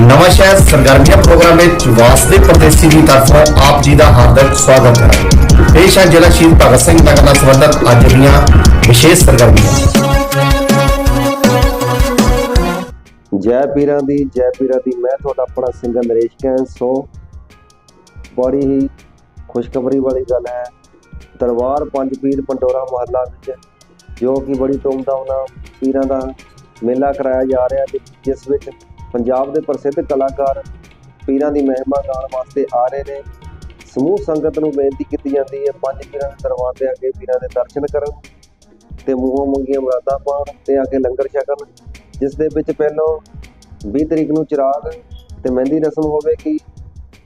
ਨਵਾਂ ਸ਼ਹਿਰ ਸਰਗਰਮੀਆਂ ਪ੍ਰੋਗਰਾਮ ਵਿੱਚ ਵਾਸਦੇ ਪਰਦੇਸੀ ਦੀ ਤਰਫੋਂ ਆਪ ਜੀ ਦਾ ਹਾਰਦਿਕ ਸਵਾਗਤ ਹੈ। ਪੇਸ਼ ਹੈ ਜ਼ਿਲ੍ਹਾ ਸ਼ਹੀਦ ਭਗਤ ਸਿੰਘ ਨਗਰ ਨਾਲ ਸੰਬੰਧਿਤ ਅੱਜ ਦੀਆਂ ਵਿਸ਼ੇਸ਼ ਸਰਗਰਮੀਆਂ। ਜੈ ਪੀਰਾਂ ਦੀ, ਜੈ ਪੀਰਾਂ ਦੀ। ਮੈਂ ਤੁਹਾਡਾ ਆਪਣਾ ਸਿੰਗਰ ਨਰੇਸ਼ ਕੈਨ ਸੋ ਬੜੀ ਹੀ ਖੁਸ਼ਖਬਰੀ ਵਾਲੀ ਗੱਲ ਹੈ। ਦਰਬਾਰ ਪੰਜ ਪੀਰ ਪੰਡੋਰਾ ਮਹੱਲਾ ਵਿੱਚ, ਜੋ ਕਿ ਬੜੀ ਧੂਮਧਾਮ ਨਾਲ ਪੀਰਾਂ ਦਾ ਮੇਲਾ ਕਰਾਇਆ ਜਾ ਰਿਹਾ ਜਿਸ ਵਿੱਚ ਪੰਜਾਬ ਦੇ ਪ੍ਰਸਿੱਧ ਕਲਾਕਾਰ ਪੀਰਾਂ ਦੀ ਮਹਿਮਾ ਗਾਉਣ ਵਾਸਤੇ ਆ ਰਹੇ ਨੇ। ਸਮੂਹ ਸੰਗਤ ਨੂੰ ਬੇਨਤੀ ਕੀਤੀ ਜਾਂਦੀ ਹੈ, ਪੰਜ ਪੀਰਾਂ ਦੇ ਦਰਬਾਰ ਤੇ ਅੱਗੇ ਪੀਰਾਂ ਦੇ ਦਰਸ਼ਨ ਕਰਨ ਤੇ ਮੂੰਹੋਂ ਮੰਗੀਆਂ ਮੁਰਾਦਾਂ ਪਾਉਣ ਤੇ ਆ ਕੇ ਲੰਗਰ ਛਕਣ, ਜਿਸ ਦੇ ਵਿੱਚ ਪਹਿਲਾਂ 20 ਤਰੀਕ ਨੂੰ ਚਿਰਾਗ ਤੇ ਮਹਿੰਦੀ ਰਸਮ ਹੋਵੇਗੀ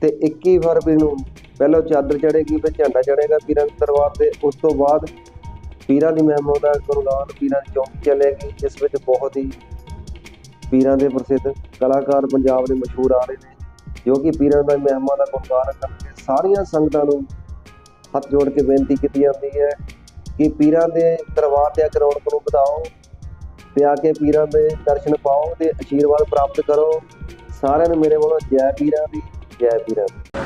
ਤੇ 21 ਫਰਵਰੀ ਨੂੰ ਪਹਿਲਾਂ ਚਾਦਰ ਚੜੇਗੀ ਫਿਰ ਝੰਡਾ ਚੜੇਗਾ ਪੀਰਾਂ ਦੇ ਦਰਬਾਰ ਤੇ। ਉਸ ਤੋਂ ਬਾਅਦ ਪੀਰਾਂ ਦੀ ਮਹਿਮਾ ਦਾ ਗੁਰਗਾਨ ਪੀਰਾਂ ਦੀ ਚੌਂਕੀ ਚੱਲੇਗੀ, ਜਿਸ ਵਿੱਚ ਬਹੁਤ ਹੀ ਪੀਰਾਂ ਦੇ ਪ੍ਰਸਿੱਧ ਕਲਾਕਾਰ ਪੰਜਾਬ ਦੇ ਮਸ਼ਹੂਰ ਆ ਰਹੇ ਨੇ, ਜੋ ਕਿ ਪੀਰਾਂ ਦਾ ਮਹਿਮਾ ਦਾ ਗੁਣਗਾਨ ਕਰਕੇ ਸਾਰੀਆਂ ਸੰਗਤਾਂ ਨੂੰ ਹੱਥ ਜੋੜ ਕੇ ਬੇਨਤੀ ਕੀਤੀ ਜਾਂਦੀ ਹੈ ਕਿ ਪੀਰਾਂ ਦੇ ਦਰਬਾਰ ਤੇ ਆ ਕੇ ਰੌਣਕ ਨੂੰ ਵਧਾਓ ਤੇ ਆ ਕੇ ਪੀਰਾਂ ਦੇ ਦਰਸ਼ਨ ਪਾਓ ਤੇ ਆਸ਼ੀਰਵਾਦ ਪ੍ਰਾਪਤ ਕਰੋ। ਸਾਰਿਆਂ ਨੂੰ ਮੇਰੇ ਵੱਲੋਂ ਜੈ ਪੀਰਾਂ ਦੀ, ਜੈ ਪੀਰਾਂ ਦੀ।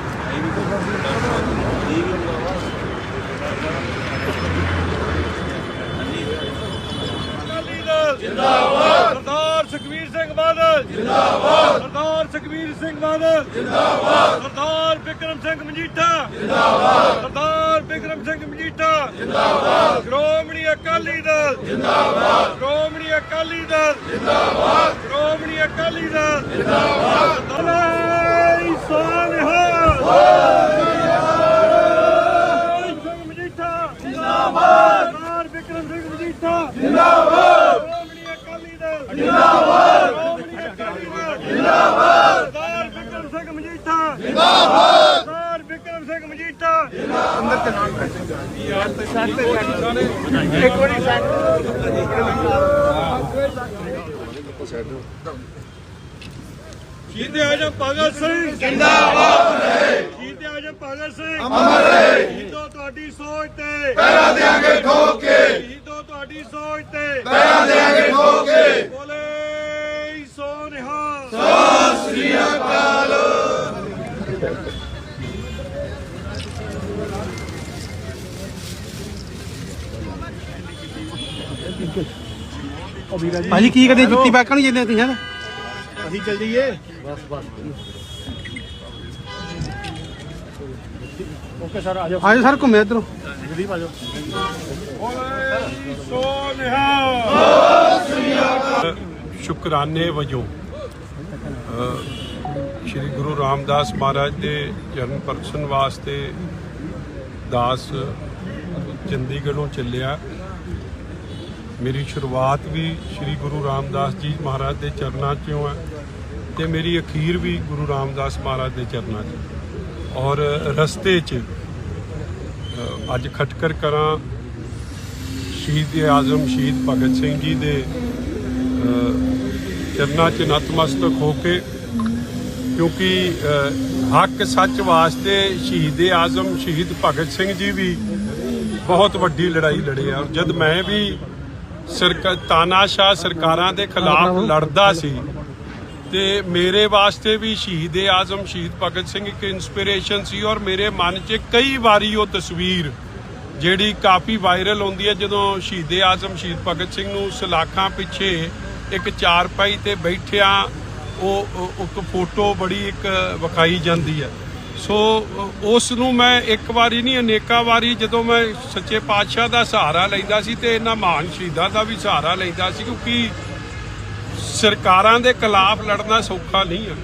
ਅਕਾਲੀ ਦਲ ਜਿੰਦਾਬਾਦ। ਸਰਦਾਰ ਸੁਖਵੀਰ ਸਿੰਘ ਬਾਦਲ। ਜਿੰਦਾਬਾਦ। ਸਰਦਾਰ ਸੁਖਵੀਰ ਸਿੰਘ ਬਾਦਲ। ਜਿੰਦਾਬਾਦ। ਸਰਦਾਰ ਵਿਕਰਮ ਸਿੰਘ ਮਜੀਠਾ। ਜਿੰਦਾਬਾਦ। ਸਰਦਾਰ ਵਿਕਰਮ ਸਿੰਘ ਮਜੀਠਾ। ਜਿੰਦਾਬਾਦ। ਸ਼੍ਰੋਮਣੀ ਅਕਾਲੀ ਦਲ। ਜਿੰਦਾਬਾਦ। ਸ਼੍ਰੋਮਣੀ ਅਕਾਲੀ ਦਲ। ਜਿੰਦਾਬਾਦ। ਸ਼੍ਰੋਮਣੀ ਅਕਾਲੀ ਦਲ। ਜਿੰਦਾਬਾਦ। ਤਲੇ ਸਾਨਹਾ ਸਿੰਘ ਮਜੀਠਾ। ਜਿੰਦਾਬਾਦ। ਸਰਦਾਰ ਵਿਕਰਮ ਸਿੰਘ ਮਜੀਠਾ। ਦਲ ਜਿੰਦਾਬਾਦ ਜਿੰਦਾਬਾਦ ਸਰਦਾਰ ਵਿਕਰਮ ਸਿੰਘ ਮਜੀਠਾ ਜਿੰਦਾਬਾਦ ਸਰਦਾਰ ਵਿਕਰਮ ਸਿੰਘ ਮਜੀਠਾ ਸ਼ਹੀਦ ਆਜਮ ਭਗਤ ਸਿੰਘ ਜਿੰਦਾਬਾਦ ਸ਼ਹੀਦ ਆਜਮ ਭਗਤ ਸਿੰਘ ਅਮਰ ਰਹੇ ਸ਼ਹੀਦੋ ਤੁਹਾਡੀ ਸੋਚ ਤੇ ਪੈਰਾਂ ਦੇਾਂਗੇ ਠੋਕ ਕੇ ਸ਼ਹੀਦੋ ਤੁਹਾਡੀ ਸੋਚ ਤੇ ਪੈਰਾਂ ਦੇਾਂਗੇ ਠੋਕ ਕੇ ਭਾਜੀ ਕੀ ਕਰਦੇ? ਜੁੱਤੀ ਬਾਕਾਂ ਨਹੀਂ ਜਾਂਦੇ ਤੁਸੀਂ ਹਨ? ਅਸੀਂ ਚੱਲ ਜਾਈਏ। ਆਜੋ ਸਰ ਘੁੰਮੇ ਇਧਰੋਂ। ਬੋਲੇ ਸੋ ਨਿਹਾਲ ਸ਼ੁਕਰਾਨੇ ਵਜੋਂ ਅ, ਸ਼੍ਰੀ ਗੁਰੂ ਰਾਮਦਾਸ ਮਹਾਰਾਜ ਦੇ ਜਨਮ ਪਰਸਨ ਵਾਸਤੇ ਦਾਸ ਚੰਡੀਗੜ੍ਹੋਂ ਚੱਲਿਆ। ਮੇਰੀ ਸ਼ੁਰੂਆਤ ਵੀ ਸ਼੍ਰੀ ਗੁਰੂ ਰਾਮਦਾਸ ਜੀ ਮਹਾਰਾਜ ਦੇ ਚਰਨਾਂ 'ਚੋਂ ਹੈ ਤੇ ਮੇਰੀ ਅਖੀਰ ਵੀ ਗੁਰੂ ਰਾਮਦਾਸ ਮਹਾਰਾਜ ਦੇ ਚਰਨਾਂ 'ਚ। ਔਰ ਰਸਤੇ 'ਚ ਅੱਜ ਖਟਕਰ ਕਰਾਂ ਸ਼ਹੀਦ ਆਜ਼ਮ ਸ਼ਹੀਦ ਭਗਤ ਸਿੰਘ ਜੀ ਦੇ ਚਰਨਾਂ 'ਚ ਨਤਮਸਤਕ ਹੋ ਕੇ, ਕਿਉਂਕਿ ਹੱਕ ਸੱਚ ਵਾਸਤੇ ਸ਼ਹੀਦ ਆਜ਼ਮ ਸ਼ਹੀਦ ਭਗਤ ਸਿੰਘ ਜੀ ਵੀ ਬਹੁਤ ਵੱਡੀ ਲੜਾਈ ਲੜੇ ਆ। ਔਰ ਜਦ ਮੈਂ ਵੀ ਸਰਕਾਰ ਤਾਨਾਸ਼ਾਹ ਸਰਕਾਰਾਂ ਦੇ ਖਿਲਾਫ ਲੜਦਾ ਸੀ। ਤੇ ਮੇਰੇ ਵਾਸਤੇ ਵੀ ਸ਼ਹੀਦ ਆਜ਼ਮ, ਸ਼ਹੀਦ ਭਗਤ ਸਿੰਘ ਇੱਕ ਇਨਸਪੀਰੇਸ਼ਨ ਸੀ ਔਰ ਮੇਰੇ ਮਨ 'ਚ ਕਈ ਵਾਰੀ ਉਹ ਤਸਵੀਰ ਜਿਹੜੀ ਕਾਫੀ ਵਾਇਰਲ ਹੁੰਦੀ ਹੈ ਜਦੋਂ ਸ਼ਹੀਦ ਆਜ਼ਮ, ਸ਼ਹੀਦ ਭਗਤ ਸਿੰਘ ਨੂੰ ਸਲਾਖਾਂ ਪਿੱਛੇ ਇੱਕ ਚਾਰਪਾਈ ਤੇ ਬੈਠਿਆ ਉਹ, ਉਹ- ਇੱਕ ਫੋਟੋ ਬੜੀ ਇੱਕ ਵਿਖਾਈ ਜਾਂਦੀ ਹੈ। ਸੋ ਉਸ ਨੂੰ ਮੈਂ ਇੱਕ ਵਾਰੀ ਨਹੀਂ, ਅਨੇਕਾਂ ਵਾਰੀ ਜਦੋਂ ਮੈਂ ਸੱਚੇ ਪਾਤਸ਼ਾਹ ਦਾ ਸਹਾਰਾ ਲੈਂਦਾ ਸੀ ਤੇ ਇਹਨਾਂ ਮਹਾਨ ਸ਼ਹੀਦਾਂ ਦਾ ਵੀ ਸਹਾਰਾ ਲੈਂਦਾ ਸੀ, ਕਿਉਂਕਿ ਸਰਕਾਰਾਂ ਦੇ ਖਿਲਾਫ ਲੜਨਾ ਸੌਖਾ ਨਹੀਂ ਹੈ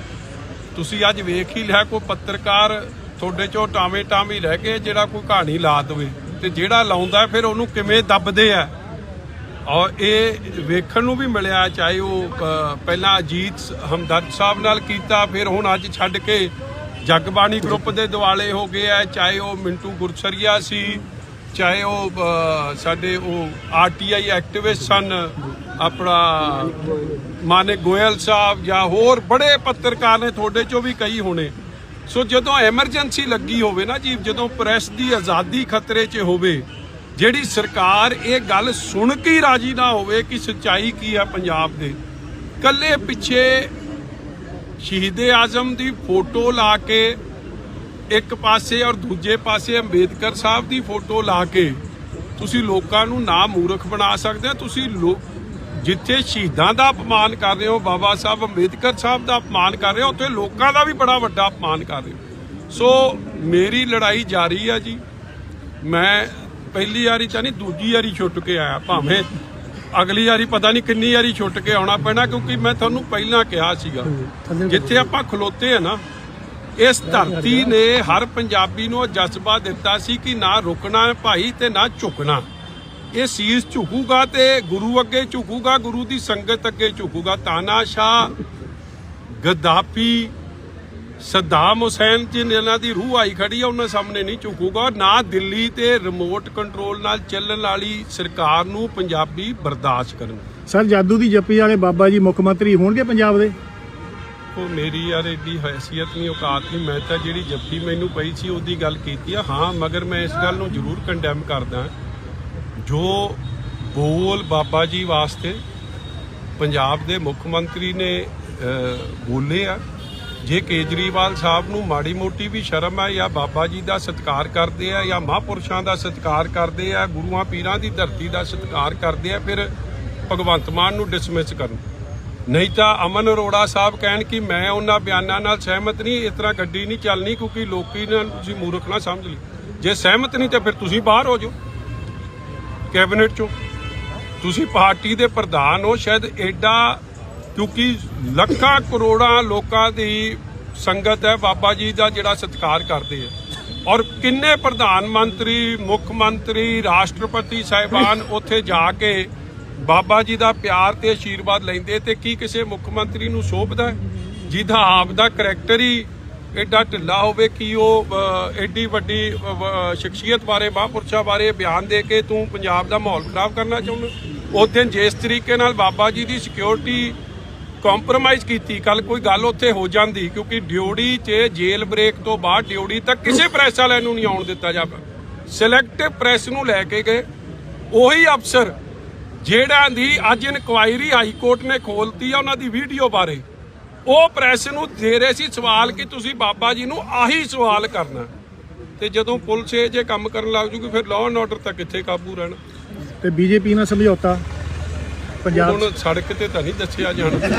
ਤੁਸੀਂ ਅੱਜ ਵੇਖ ਹੀ ਲਿਆ, ਕੋਈ ਪੱਤਰਕਾਰ ਤੁਹਾਡੇ ਚੋਂ ਟਾਵੇਂ ਟਾਵੇਂ ਰਹਿ ਕੇ ਜਿਹੜਾ ਕੋਈ ਕਹਾਣੀ ਲਾ ਦੇਵੇ ਤੇ ਜਿਹੜਾ ਲਾਉਂਦਾ ਫਿਰ ਉਹਨੂੰ ਕਿਵੇਂ ਦੱਬਦੇ ਆ? ਔਰ ਇਹ ਵੇਖਣ ਨੂੰ ਵੀ ਮਿਲਿਆ, ਚਾਹੇ ਉਹ ਪਹਿਲਾਂ ਅਜੀਤ ਹਮਦਰਦ ਸਾਹਿਬ ਨਾਲ ਕੀਤਾ, ਫਿਰ ਹੁਣ ਅੱਜ ਛੱਡ ਕੇ ਜਗਬਾਣੀ ਗਰੁੱਪ ਦੇ ਦਿਵਾਲੇ ਹੋ ਗਏ ਆ, ਚਾਹੇ ਉਹ ਮਿੰਟੂ ਗੁਰਸਰੀਆ ਸੀ, ਚਾਹੇ ਉਹ ਸਾਡੇ ਉਹ ਆਰਟੀਆਈ ਐਕਟਿਵਿਸਟ ਸਨ, ਆਪਣਾ ਮਾਨੇ ਗੋਇਲ ਸਾਹਿਬ ਜਾਂ ਹੋਰ ਬੜੇ ਪੱਤਰਕਾਰ ਨੇ ਤੁਹਾਡੇ ਚੋਂ ਵੀ ਕਈ ਹੋਣੇ। ਸੋ ਜਦੋਂ ਐਮਰਜੈਂਸੀ ਲੱਗੀ ਹੋਵੇ ਨਾ ਜੀ, ਜਦੋਂ ਪ੍ਰੈਸ ਦੀ ਆਜ਼ਾਦੀ ਖਤਰੇ 'ਚ ਹੋਵੇ, ਜਿਹੜੀ ਸਰਕਾਰ ਇਹ ਗੱਲ ਸੁਣ ਕੇ ਹੀ ਰਾਜੀ ਨਾ ਹੋਵੇ ਕਿ ਸੱਚਾਈ ਕੀ ਹੈ ਪੰਜਾਬ ਦੇ। ਕੱਲੇ ਪਿੱਛੇ ਸ਼ਹੀਦੇ ਆਜ਼ਮ ਦੀ ਫੋਟੋ ਲਾ ਕੇ ਇੱਕ ਪਾਸੇ ਔਰ ਦੂਜੇ ਪਾਸੇ ਅੰਬੇਦਕਰ ਸਾਹਿਬ ਦੀ ਫੋਟੋ ਲਾ ਕੇ ਤੁਸੀਂ ਲੋਕਾਂ ਨੂੰ ਨਾ ਮੂਰਖ ਬਣਾ ਸਕਦੇ ਹੋ। ਤੁਸੀਂ ਲੋ- ਜਿੱਥੇ ਸ਼ਹੀਦਾਂ ਦਾ ਅਪਮਾਨ ਕਰ ਰਹੇ ਹੋ, ਬਾਬਾ ਸਾਹਿਬ ਅੰਬੇਦਕਰ ਸਾਹਿਬ ਦਾ ਅਪਮਾਨ ਕਰ ਰਹੇ ਹੋ, ਉੱਥੇ ਲੋਕਾਂ ਦਾ ਵੀ ਬੜਾ ਵੱਡਾ ਅਪਮਾਨ ਕਰ ਰਹੇ ਹੋ। ਸੋ ਮੇਰੀ ਲੜਾਈ ਜਾਰੀ ਆ ਜੀ। ਮੈਂ ਪਹਿਲੀ ਵਾਰੀ ਤਾਂ ਨਹੀਂ, ਦੂਜੀ ਵਾਰੀ ਛੁੱਟ ਕੇ ਆਇਆ, ਭਾਵੇਂ ਅਗਲੀ ਵਾਰੀ ਪਤਾ ਨਹੀਂ ਕਿੰਨੀ ਵਾਰੀ ਛੁੱਟ ਕੇ ਆਉਣਾ ਪੈਣਾ ਕਿਉਂਕਿ ਮੈਂ ਤੁਹਾਨੂੰ ਪਹਿਲਾਂ ਕਿਹਾ ਸੀਗਾ ਜਿੱਥੇ ਆਪਾਂ ਖਲੋਤੇ ਆ ਨਾ ਇਸ ਧਰਤੀ ਨੇ ਹਰ ਪੰਜਾਬੀ ਨੂੰ ਜਜ਼ਬਾ ਦਿੱਤਾ ਸੀ ਕਿ ਨਾ ਰੁਕਣਾ ਭਾਈ ਤੇ ਨਾ ਝੁਕਣਾ। ਇਹ ਸੀਸ ਝੁਕੂਗਾ ਤੇ ਗੁਰੂ ਅੱਗੇ ਝੁਕੂਗਾ ਗੁਰੂ ਦੀ ਸੰਗਤ ਅੱਗੇ ਝੁਕੂਗਾ। ਤਾਨਾਸ਼ਾਹ ਗੱਦਾਫੀ ਸਦਾਮ ਹੁਸੈਨ ਜੀ ਨੇ ਇਹਨਾਂ ਦੀ ਰੂਹ ਆਈ ਖੜੀ ਆ ਉਹਨਾਂ ਸਾਹਮਣੇ ਨਹੀਂ ਝੁਕੂਗਾ। ਨਾ ਦਿੱਲੀ ਤੇ ਰਿਮੋਟ ਕੰਟਰੋਲ ਨਾਲ ਚੱਲਣ ਵਾਲੀ ਸਰਕਾਰ ਨੂੰ ਪੰਜਾਬੀ ਬਰਦਾਸ਼ਤ ਕਰਨ। ਸਰ ਜਾਦੂ ਦੀ ਜੱਪੀ ਵਾਲੇ ਬਾਬਾ ਜੀ ਮੁੱਖ ਮੰਤਰੀ ਹੋਣਗੇ ਪੰਜਾਬ ਦੇ? ਉਹ ਮੇਰੀ ਯਾਰ ਏਡੀ ਹੈਸੀਅਤ ਨਹੀਂ ਔਕਾਤ ਨਹੀਂ ਮੈਂ ਤਾਂ ਜਿਹੜੀ ਜੱਫੀ ਮੈਨੂੰ ਪਈ ਸੀ ਉਹਦੀ ਗੱਲ ਕੀਤੀ ਆ। ਹਾਂ ਮਗਰ ਮੈਂ ਇਸ ਗੱਲ ਨੂੰ ਜ਼ਰੂਰ ਕੰਡੈਮ ਕਰਦਾ। ਜੋ ਬੋਲ ਬਾਬਾ ਜੀ ਵਾਸਤੇ ਪੰਜਾਬ ਦੇ ਮੁੱਖ ਮੰਤਰੀ ਨੇ ਬੋਲੇ ਆ ਜੇ ਕੇਜਰੀਵਾਲ ਸਾਹਿਬ ਨੂੰ ਮਾੜੀ ਮੋਟੀ ਵੀ ਸ਼ਰਮ ਹੈ ਜਾਂ ਬਾਬਾ ਜੀ ਦਾ ਸਤਿਕਾਰ ਕਰਦੇ ਆ ਜਾਂ ਮਹਾਂਪੁਰਸ਼ਾਂ ਦਾ ਸਤਿਕਾਰ ਕਰਦੇ ਆ, ਗੁਰੂਆਂ ਪੀਰਾਂ ਦੀ ਧਰਤੀ ਦਾ ਸਤਿਕਾਰ ਕਰਦੇ ਆ, ਫਿਰ ਭਗਵੰਤ ਮਾਨ ਨੂੰ ਡਿਸਮਿਸ ਕਰਨ। ਨਹੀਂ ਤਾਂ ਅਮਨ ਅਰੋੜਾ ਸਾਹਿਬ ਕਹਿਣ ਕਿ ਮੈਂ ਉਹਨਾਂ ਬਿਆਨਾਂ ਨਾਲ ਸਹਿਮਤ ਨਹੀਂ, ਇਸ ਤਰ੍ਹਾਂ ਗੱਡੀ ਨਹੀਂ ਚੱਲਣੀ ਕਿਉਂਕਿ ਲੋਕੀ ਨਾ, ਤੁਸੀਂ ਮੂਰਖ ਨਾ ਸਮਝ ਲਈ ਜੇ ਸਹਿਮਤ ਨਹੀਂ ਤਾਂ ਫਿਰ ਤੁਸੀਂ ਬਾਹਰ ਹੋ ਜਾਓ, ਕੈਬਨਿਟ ਚੋਂ। ਤੁਸੀਂ ਪਾਰਟੀ ਦੇ ਪ੍ਰਧਾਨ ਹੋ, ਸ਼ਾਇਦ ਐਡਾ ਕਿਉਂਕਿ ਲੱਖਾਂ ਕਰੋੜਾਂ ਲੋਕਾਂ ਦੀ ਸੰਗਤ ਹੈ, ਬਾਬਾ ਜੀ ਦਾ ਜਿਹੜਾ ਸਤਿਕਾਰ ਕਰਦੇ ਆ। ਔਰ ਕਿੰਨੇ ਪ੍ਰਧਾਨ ਮੰਤਰੀ, ਮੁੱਖ ਮੰਤਰੀ, ਰਾਸ਼ਟਰਪਤੀ ਸਾਹਿਬਾਨ ਉੱਥੇ ਜਾ ਕੇ ਬਾਬਾ ਜੀ ਦਾ ਪਿਆਰ ਤੇ ਆਸ਼ੀਰਵਾਦ ਲੈਂਦੇ ਤੇ ਕੀ ਕਿਸੇ ਮੁੱਖ ਮੰਤਰੀ ਨੂੰ ਸ਼ੋਭਦਾ ਜਿਹਦਾ ਆਪ ਦਾ ਕਰੈਕਟਰ ਹੀ ਐਡਾ ਢਿੱਲਾ ਹੋਵੇ ਕਿ ਉਹ ਐਡੀ ਵੱਡੀ ਸ਼ਖਸੀਅਤ ਬਾਰੇ, ਮਹਾਂਪੁਰਸ਼ਾਂ ਬਾਰੇ ਬਿਆਨ ਦੇ ਕੇ ਤੂੰ ਪੰਜਾਬ ਦਾ ਮਾਹੌਲ ਖਰਾਬ ਕਰਨਾ ਚਾਹੁੰਦਾ ਉਸ ਦਿਨ ਜਿਸ ਤਰੀਕੇ ਨਾਲ ਬਾਬਾ ਜੀ ਦੀ ਸਿਕਿਉਰਿਟੀ ਕੰਪਰੋਮਾਈਜ਼ ਕੀਤੀ। ਕੱਲ ਕੋਈ ਗੱਲ ਉੱਥੇ ਹੋ ਜਾਂਦੀ, ਕਿਉਂਕਿ ਡਿਊਟੀ 'ਚ ਜੇਲ ਬ੍ਰੇਕ ਤੋਂ ਬਾਅਦ ਡਿਊਟੀ ਤੱਕ ਕਿਸੇ ਪ੍ਰੈਸ ਵਾਲਿਆਂ ਨੂੰ ਨਹੀਂ ਆਉਣ ਦਿੱਤਾ ਜਾਵੇ। ਸਿਲੈਕਟਿਵ ਪ੍ਰੈਸ ਨੂੰ ਲੈ ਕੇ ਗਏ। ਉਹੀ ਅਫਸਰ ਜਿਹੜਾਂ ਦੀ ਅੱਜ ਇਨਕੁਆਇਰੀ ਹਾਈ ਕੋਰਟ ਨੇ ਖੋਲਤੀ ਆ ਉਹਨਾਂ ਦੀ ਵੀਡੀਓ ਬਾਰੇ। ਉਹ ਪ੍ਰੈਸ ਨੂੰ ਦੇ ਰਹੇ ਸੀ ਸਵਾਲ ਕਿ ਤੁਸੀਂ ਬਾਬਾ ਜੀ ਨੂੰ ਆਹੀ ਸਵਾਲ ਕਰਨਾ। ਤੇ ਜਦੋਂ ਪੁਲਿਸ ਇਹ ਜੇ ਕੰਮ ਕਰਨ ਲੱਗ ਜੂਗੀ, ਫਿਰ ਲਾਅ ਐਂਡ ਆਰਡਰ ਤਾਂ ਕਿੱਥੇ ਕਾਬੂ ਰਹਿਣਾ। ਤੇ ਬੀਜੇਪੀ ਨਾਲ ਸਮਝੌਤਾ। ਪੰਜਾਬ ਹੁਣ ਸੜਕ ਤੇ ਤਾਂ ਨਹੀਂ ਦੱਸਿਆ ਜਾਣਾ।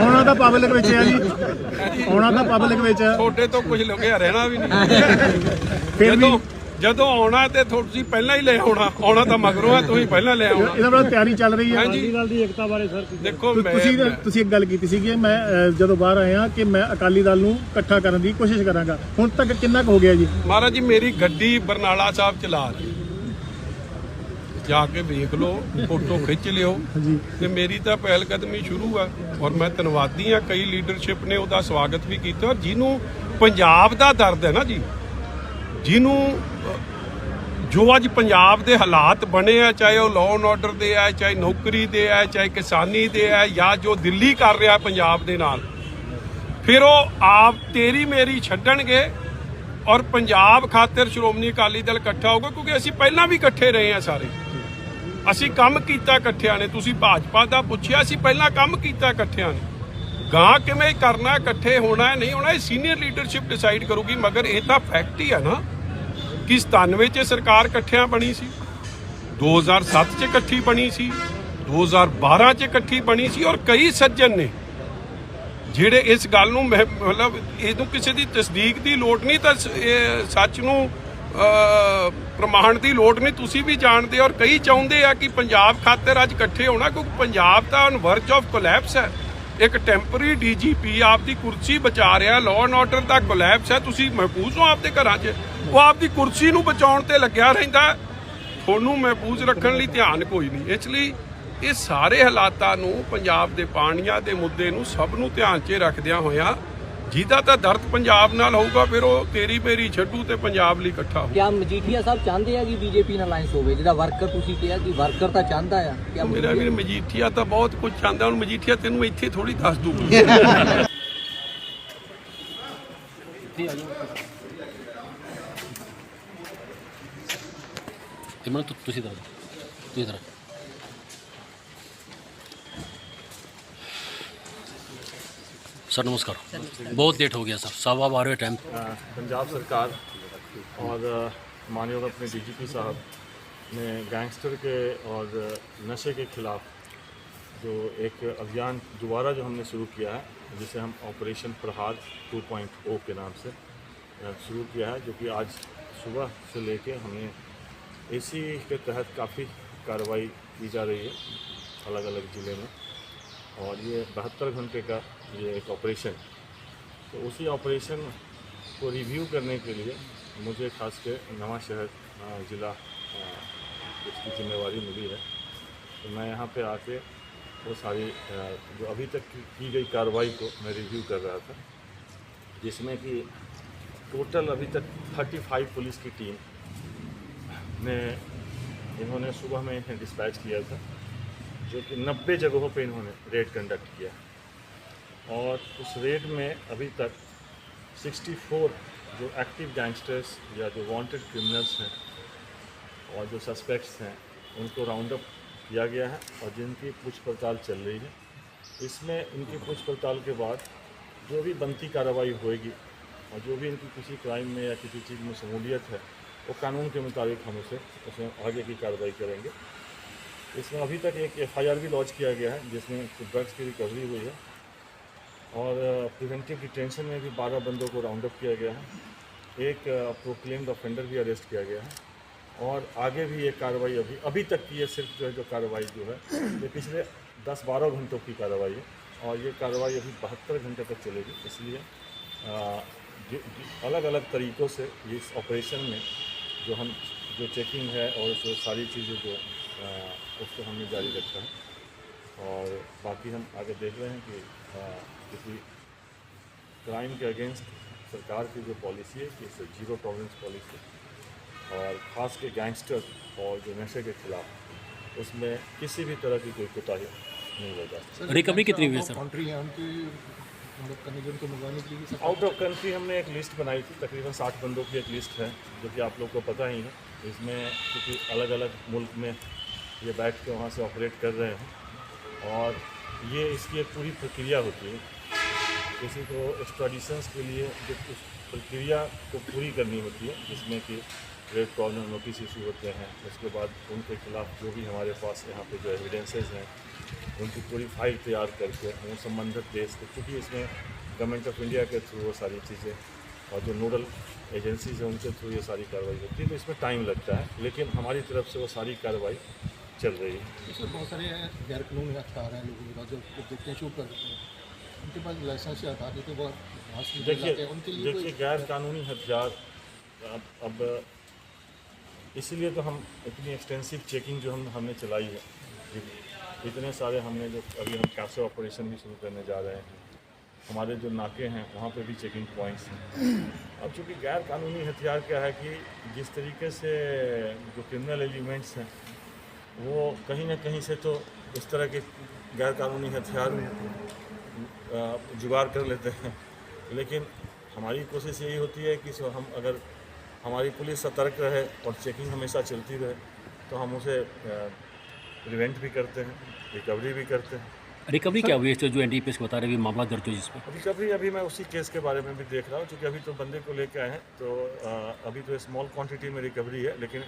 ਆਉਣਾ ਤਾਂ ਪਬਲਿਕ ਵਿੱਚ ਆ ਜੀ। ਆਉਣਾ ਤਾਂ ਪਬਲਿਕ ਵਿੱਚ ਆ। ਤੁਹਾਡੇ ਤੋਂ ਕੁਝ ਲੁਕਿਆ ਰਹਿਣਾ ਵੀ ਨਹੀਂ। ਫਿਰ ਵੀ ਜਦੋਂ ਜਦੋਂ ਆਉਣਾ ਤੇ ਤੁਸੀਂ ਪਹਿਲਾਂ ਹੀ ਲੈ ਆਉਣਾ। ਆਉਣਾ ਤਾਂ ਮਗਰੋਂ ਆ ਤੁਸੀਂ ਪਹਿਲਾਂ ਲੈ ਆਉਣਾ। ਇਹਦਾ ਬੜਾ ਤਿਆਰੀ ਚੱਲ ਰਹੀ ਹੈ ਹਾਂਜੀ। ਦਲ ਦੀ ਏਕਤਾ ਬਾਰੇ ਸਰ ਦੇਖੋ ਮੈਂ ਤੁਸੀਂ ਤੁਸੀਂ ਇੱਕ ਗੱਲ ਕੀਤੀ ਸੀ ਕਿ ਮੈਂ ਅਹ, ਜਦੋਂ ਬਾਹਰ ਆਇਆ ਕਿ ਮੈਂ ਅਕਾਲੀ ਦਲ ਨੂੰ ਇਕੱਠਾ ਕਰਨ ਦੀ ਕੋਸ਼ਿਸ਼ ਕਰਾਂਗਾ। ਹੁਣ ਤੱਕ ਕਿੰਨਾ ਕੁ ਹੋ ਗਿਆ ਜੀ? ਮਹਾਰਾਜ ਜੀ ਮੇਰੀ ਗੱਡੀ ਬਰਨਾਲਾ ਸਾਹਿਬ ਚਲਾ ਰਹੀ। ਜਾ ਕੇ ਵੇਖ ਲਓ ਫੋਟੋ ਖਿੱਚ ਲਿਓ। ਤੇ ਮੇਰੀ ਤਾਂ ਪਹਿਲ ਕਦਮੀ ਸ਼ੁਰੂ ਆ ਔਰ ਮੈਂ ਧੰਨਵਾਦੀ ਆ ਕਈ ਲੀਡਰਸ਼ਿਪ ਨੇ ਉਹਦਾ ਸਵਾਗਤ ਵੀ ਕੀਤਾ। ਔਰ ਜਿਹਨੂੰ ਪੰਜਾਬ ਦਾ ਦਰਦ ਹੈ ਨਾ ਜੀ ਜਿਹਨੂੰ ਜੋ ਅੱਜ ਪੰਜਾਬ ਦੇ ਹਾਲਾਤ ਬਣੇ ਆ ਚਾਹੇ ਉਹ ਲਾਅ ਐਂਡ ਆਰਡਰ ਦੇ ਆ ਚਾਹੇ ਨੌਕਰੀ ਦੇ ਆ ਚਾਹੇ ਕਿਸਾਨੀ ਦੇ ਆ ਜਾਂ ਜੋ ਦਿੱਲੀ ਕਰ ਰਿਹਾ ਪੰਜਾਬ ਦੇ ਨਾਲ ਫਿਰ ਉਹ ਆਪ ਤੇਰੀ ਮੇਰੀ ਛੱਡਣਗੇ ਔਰ ਪੰਜਾਬ ਖਾਤਰ ਸ਼੍ਰੋਮਣੀ ਅਕਾਲੀ ਦਲ ਇਕੱਠਾ ਹੋਊਗਾ ਕਿਉਂਕਿ ਅਸੀਂ ਪਹਿਲਾਂ ਵੀ ਇਕੱਠੇ ਰਹੇ ਆ ਸਾਰੇ। ਅਸੀਂ ਕੰਮ ਕੀਤਾ ਇਕੱਠਿਆਂ ਨੇ, ਤੁਸੀਂ ਭਾਜਪਾ ਦਾ ਪੁੱਛਿਆ ਅਸੀਂ ਪਹਿਲਾਂ ਕੰਮ ਕੀਤਾ ਇਕੱਠਿਆਂ ਨੇ। ਗਾਂ ਕਿਵੇਂ ਕਰਨਾ ਇਕੱਠੇ ਹੋਣਾ, ਨਹੀਂ ਹੋਣਾ, ਇਹ ਸੀਨੀਅਰ ਲੀਡਰਸ਼ਿਪ ਡਿਸਾਈਡ ਕਰੂਗੀ, ਮਗਰ ਇਹ ਤਾਂ ਫੈਕਟ ਹੀ ਹੈ ਨਾ ਕਿ 97 ਚ ਸਰਕਾਰ ਇਕੱਠਿਆਂ ਬਣੀ ਸੀ 2007 ਚ ਇਕੱਠੀ ਬਣੀ ਸੀ 2012 ਚ ਇਕੱਠੀ ਬਣੀ ਸੀ, ਔਰ ਕਈ ਸੱਜਣ ਨੇ ਜਿਹੜੇ ਇਸ ਗੱਲ ਨੂੰ ਮੈਂ- ਮਤਲਬ ਇਹਨੂੰ ਕਿਸੇ ਦੀ ਤਸਦੀਕ ਦੀ ਲੋੜ ਨਹੀਂ, ਤਾਂ ਸੱਚ ਨੂੰ ਪ੍ਰਮਾਣ ਦੀ ਲੋੜ ਨਹੀਂ, ਤੁਸੀਂ ਵੀ ਜਾਣਦੇ ਔਰ ਕਈ ਚਾਹੁੰਦੇ ਆ ਕਿ ਪੰਜਾਬ ਖਾਤਰ ਅੱਜ ਇਕੱਠੇ ਹੋਣਾ, ਕਿਉਂਕਿ ਪੰਜਾਬ ਤਾਂ ਔਨ ਵਰਜ ਆਫ ਕੋਲੈਪਸ ਹੈ। ਇੱਕ ਟੈਂਪਰੇਰੀ ਡੀਜੀਪੀ ਆਪਦੀ ਕੁਰਸੀ ਬਚਾ ਰਿਹਾ ਲਾਅ ਐਂਡ ਆਰਡਰ ਦਾ ਕੋਲੈਪਸ ਹੈ, ਤੁਸੀਂ ਮਹਿਫੂਜ਼ ਹੋ ਆਪਦੇ ਘਰਾਂ 'ਚ? ਉਹ ਆਪਦੀ ਕੁਰਸੀ ਨੂੰ ਬਚਾਉਣ ਤੇ ਲੱਗਿਆ ਰਹਿੰਦਾ। ਤੁਹਾਨੂੰ ਮਹਿਫੂਜ਼ ਰੱਖਣ ਲਈ ਧਿਆਨ ਕੋਈ ਨਹੀਂ। ਇਸ ਲਈ ਇਹ ਸਾਰੇ ਹਾਲਾਤਾਂ ਨੂੰ, ਪੰਜਾਬ ਦੇ ਪਾਣੀਆਂ ਦੇ ਮੁੱਦੇ ਨੂੰ ਸਭ ਨੂੰ ਧਿਆਨ 'ਚ ਰੱਖਦਿਆਂ ਹੋਇਆਂ ਜਿਹਦਾ ਤਾਂ ਦਰਦ ਪੰਜਾਬ ਨਾਲ ਹੋਊਗਾ ਫਿਰ ਉਹ ਤੇਰੀ ਮੇਰੀ ਛੱਡੂ ਤੇ ਪੰਜਾਬ ਲਈ ਇਕੱਠਾ ਹੋਊ। ਕਿਆ ਮਜੀਠੀਆ ਸਾਹਿਬ ਚਾਹੁੰਦੇ ਆ ਕਿ ਬੀਜੇਪੀ ਨਾਲ ਅਲਾਈਅੰਸ ਹੋਵੇ? ਜਿਹਦਾ ਵਰਕਰ ਤੁਸੀਂ ਕਿਹਾ ਕਿ ਵਰਕਰ ਤਾਂ ਚਾਹੁੰਦਾ ਆ ਕਿਆ ਮੇਰਾ ਵੀਰ ਮਜੀਠੀਆ ਤਾਂ ਬਹੁਤ ਕੁਝ ਚਾਹੁੰਦਾ ਹੁਣ ਮਜੀਠੀਆ ਤੈਨੂੰ ਇੱਥੇ ਥੋੜੀ ਦੱਸ ਦੂ ਇਮਨ ਤੁ- ਤੁਸੀਂ ਦੱਸੋ ਤੁਸੀਂ ਦੱਸੋ सर, नमस्कार। बहुत लेट हो गया सर सवा बारहवें टाइम पंजाब सरकार और मानयोग अपने डीजीपी साहब ने गैंगस्टर के और नशे के खिलाफ जो एक अभियान दोबारा जो हमने शुरू किया है, जिसे हम ऑपरेशन प्रहार 2.0 के नाम से शुरू किया है, जो कि आज सुबह से लेके हमने इसी के तहत काफ़ी कार्रवाई की जा रही है अलग अलग ज़िले में। और ये बहत्तर घंटे का ये एक ऑपरेशन तो उसी ऑपरेशन को रिव्यू करने के लिए मुझे खास के नवा शहर ज़िला इसकी जिम्मेवारी मिली है। तो मैं यहाँ पे आके वो सारी जो अभी तक की, की गई कार्रवाई को मैं रिव्यू कर रहा था जिसमें कि टोटल अभी तक 35 पुलिस की टीम ने इन्होंने सुबह में इन्हें डिस्पैच किया था जो कि 90 जगहों पे इन्होंने रेड कंडक्ट किया। और उस रेड में अभी तक 64 जो एक्टिव गैंगस्टर्स या जो वांटेड क्रिमिनल्स हैं और जो सस्पेक्ट्स हैं, उनको राउंड अप किया गया है और जिनकी पूछ पड़ताल चल रही है। इसमें इनकी पूछ पड़ताल के बाद जो भी बनती कार्रवाई होएगी और जो भी इनकी किसी क्राइम में या किसी चीज़ में शमूलियत है, वो कानून के मुताबिक हम उसे उसमें आगे की कार्रवाई करेंगे। इसमें अभी तक एक एफआईआर भी लॉन्च किया गया है, जिसमें ड्रग्स की रिकवरी हुई है। और प्रिवेंटिव डिटेंशन में भी बारह बंदों को राउंड अप किया गया है। एक प्रोक्लेम्ड ऑफेंडर भी अरेस्ट किया गया है। और आगे भी ये कार्रवाई अभी अभी तक की ये सिर्फ़ जो है जो कार्रवाई जो है ये पिछले दस बारह घंटों की कार्रवाई है। और ये कार्रवाई अभी बहत्तर घंटे तक चलेगी इसलिए अलग अलग तरीक़ों से इस ऑपरेशन में जो हम जो चेकिंग है और जो सारी चीज़ें जो आ, उसको हमने जारी रखा है। और बाकी हम आगे देख रहे हैं कि आ, किसी क्राइम के अगेंस्ट सरकार की जो पॉलिसी है कि इसे ज़ीरो टॉलरेंस पॉलिसी और ख़ास के गैंगस्टर और जो नशे के खिलाफ उसमें किसी भी तरह की कोई कोताही नहीं हो जाती। रिकवरी कितनी हुई है सर आउट ऑफ़ कंट्री हमने एक लिस्ट बनाई थी तकरीबन साठ बंदों की एक लिस्ट है जो कि आप लोग को पता ही है। इसमें क्योंकि अलग अलग मुल्क में ये बैठ के वहाँ से ऑपरेट कर रहे हैं। और ये इसकी एक पूरी प्रक्रिया होती है। किसी को एक्स्ट्राडिशंस के लिए जो उस प्रक्रिया को पूरी करनी होती है, जिसमें कि रेड कॉर्नर नोटिस इशू होते हैं, उसके बाद उनके खिलाफ जो भी हमारे पास यहाँ पे जो एविडेंसेस हैं, उनकी पूरी फ़ाइल तैयार करके उन संबंधित देश को, क्योंकि इसमें गवर्नमेंट ऑफ़ इंडिया के थ्रू वो सारी चीज़ें और जो नोडल एजेंसीज हैं, उनके थ्रू ये सारी कार्रवाई होती है तो इसमें टाइम लगता है। लेकिन हमारी तरफ़ से वो सारी कार्रवाई चल रही है। इसमें बहुत सारे गैर कानूनी हथियार हैं लोगों के पास जो देखते हैं शूट कर देते हैं। उनके पास लाइसेंस से हटा देते बहुत देखिए उनके लिए देखिए गैर कानूनी हथियार अब अब इसीलिए तो हम इतनी एक्सटेंसिव चेकिंग जो हम हमने चलाई है। इतने सारे हमने जो अभी हम कैसे ऑपरेशन भी शुरू करने जा रहे हैं। हमारे जो नाके हैं वहाँ पे भी चेकिंग पॉइंट्स हैं। अब चूँकि गैर कानूनी हथियार क्या है कि जिस तरीके से जो क्रिमिनल एलिमेंट्स हैं वो कहीं ना कहीं से तो इस तरह के गैरकानूनी हथियार जुगाड़ कर लेते हैं। लेकिन हमारी कोशिश यही होती है कि सो हम अगर हमारी पुलिस सतर्क रहे और चेकिंग हमेशा चलती रहे तो हम उसे प्रिवेंट भी करते हैं रिकवरी भी करते हैं। रिकवरी क्या हुई है? जो एन डी पी एस बता रहे हैं मामला दर्ज हुई जिसमें रिकवरी अभी मैं उसी केस के बारे में भी देख रहा हूँ क्योंकि अभी तो बंदे को लेके आए हैं तो अभी तो स्मॉल क्वांटिटी में रिकवरी है लेकिन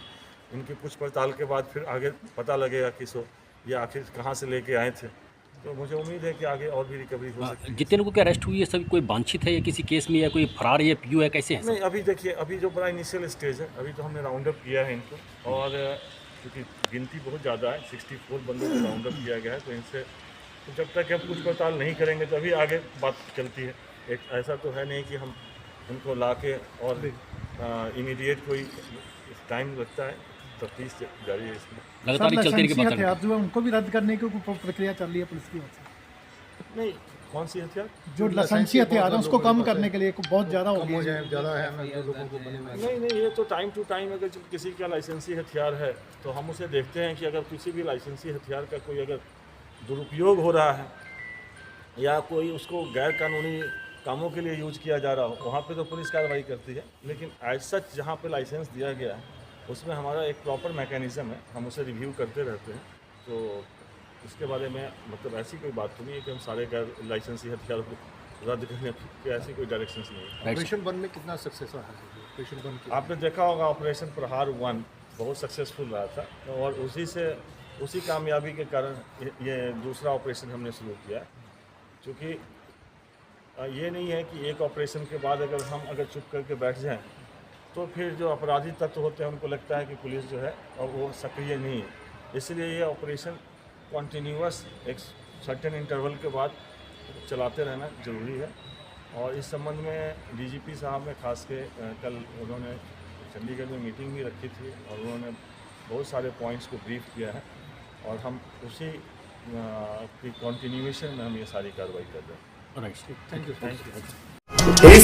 इनकी पूछ पड़ताल के बाद फिर आगे पता लगेगा कि सो ये आखिर कहाँ से लेके आए थे। तो मुझे उम्मीद है कि आगे और भी रिकवरी हो सकती है। जितने लोगों की अरेस्ट हुई है सभी कोई वांछित है या किसी केस में या कोई फरार या पीयू है कैसे है नहीं अभी देखिए अभी जो बड़ा इनिशियल स्टेज है अभी तो हमने राउंड अप किया है इनको। और क्योंकि गिनती बहुत ज़्यादा है सिक्सटी फोर बंदों को राउंड अप किया गया है तो इनसे तो जब तक हम पूछ पड़ताल नहीं करेंगे तभी आगे बात चलती है। एक ऐसा तो है नहीं कि हम उनको ला के और इमीडिएट कोई टाइम लगता है। तफ्तीश जारी है इसमें। लगातार ही चलते हथियार जो है उनको भी रद्द करने की प्रक्रिया चल रही है पुलिस की ओर से। नहीं कौन सी हथियार जो लाइसेंसी हथियार है उसको कम करने के लिए बहुत ज़्यादा हो गया है ज़्यादा है लोगों को बने हुए नहीं नहीं ये तो टाइम टू टाइम अगर किसी का लाइसेंसी हथियार है तो हम उसे देखते हैं कि अगर किसी भी लाइसेंसी हथियार का कोई अगर दुरुपयोग हो रहा है या कोई उसको गैर कानूनी कामों के लिए यूज़ किया जा रहा हो वहाँ पे तो पुलिस कार्रवाई करती है। लेकिन एज सच जहाँ पे लाइसेंस दिया गया है उसमें हमारा एक प्रॉपर मैकेनिज़्म है। हम उसे रिव्यू करते रहते हैं। तो इसके बारे में मतलब ऐसी कोई बात तो नहीं है कि हम सारे गैर लाइसेंसी हथियारों को रद्द करने की ऐसी कोई डायरेक्शन नहीं है। ऑपरेशन वन में कितना सक्सेस रहा है? ऑपरेशन वन के आपने देखा होगा ऑपरेशन प्रहार वन बहुत सक्सेसफुल रहा था। और उसी से उसी कामयाबी के कारण ये- ये दूसरा ऑपरेशन हमने शुरू किया। क्योंकि ये नहीं है कि एक ऑपरेशन के बाद अगर हम अगर चुप करके बैठ जाएँ तो फिर जो अपराधी तत्व होते हैं उनको लगता है कि पुलिस जो है और वो सक्रिय नहीं है। इसलिए ये ऑपरेशन कॉन्टीन्यूअस एक सर्टेन इंटरवल के बाद चलाते रहना ज़रूरी है। और इस संबंध में डीजीपी साहब ने खास के कल उन्होंने चंडीगढ़ में मीटिंग भी रखी थी और उन्होंने बहुत सारे पॉइंट्स को ब्रीफ किया है। और हम उसी की कंटिन्यूएशन में हम ये सारी कार्रवाई कर रहे हैं। Thank you thank you